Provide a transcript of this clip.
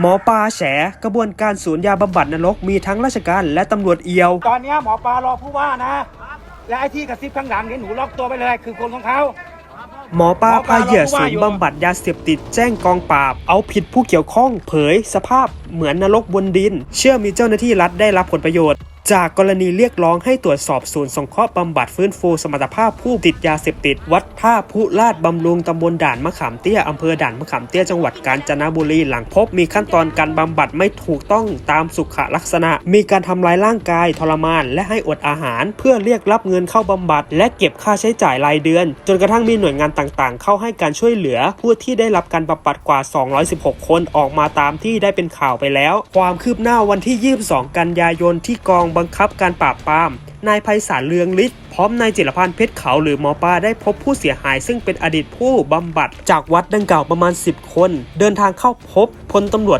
หมอปลาแฉกระบวนการศูนย์ยาบำบัดนรกมีทั้งราชการและตำรวจเอียว ตอนเนี้ยหมอปลารอผู้ว่านะ และไอ้ที่กระซิบข้างหลังเนี่ยหนูล็อกตัวไปเลย คือคนของเขา หมอปลาพาเหยื่อศูนย์บำบัดยาเสพติดแจ้งกองปราบ เอาผิดผู้เกี่ยวข้องเผย สภาพเหมือนนรกบนดิน เชื่อมีเจ้าหน้าที่รัฐได้รับผลประโยชน์ จากกรณีเรียกร้องให้ตรวจสอบศูนย์สงเคราะห์บำบัดฟื้นฟูสมรรถภาพผู้ติดยาเสพติด วัดท่าผู้ลาดบำรุงตำบลด่านมะขามเตี้ยอำเภอด่านมะขามเตี้ยจังหวัดกาญจนบุรีหลังพบมีขั้นตอนการบำบัดไม่ถูกต้องตามสุขลักษณะ มีการทำร้ายร่างกายทรมาน และให้อดอาหาร เพื่อเรียกรับเงินเข้าบำบัด และเก็บค่าใช้จ่ายรายเดือน จนกระทั่งมีหน่วยงานต่างๆ เข้าให้การช่วยเหลือ ผู้ที่ได้รับการบำบัดกว่า 216 คนออกมาตามที่ได้เป็นข่าวไปแล้ว ความคืบหน้าวันที่ 22 กันยายนที่กองบังคับการปราบปราม นายไพศาลเลืองฤทธิ์พร้อมนายจิรพันธ์เพชรเขาหรือหมอปลาได้พบผู้เสียหาย ซึ่งเป็นอดีตผู้บำบัด จากวัดดังกล่าวประมาณ 10 คน เดินทางเข้าพบพลตำรวจ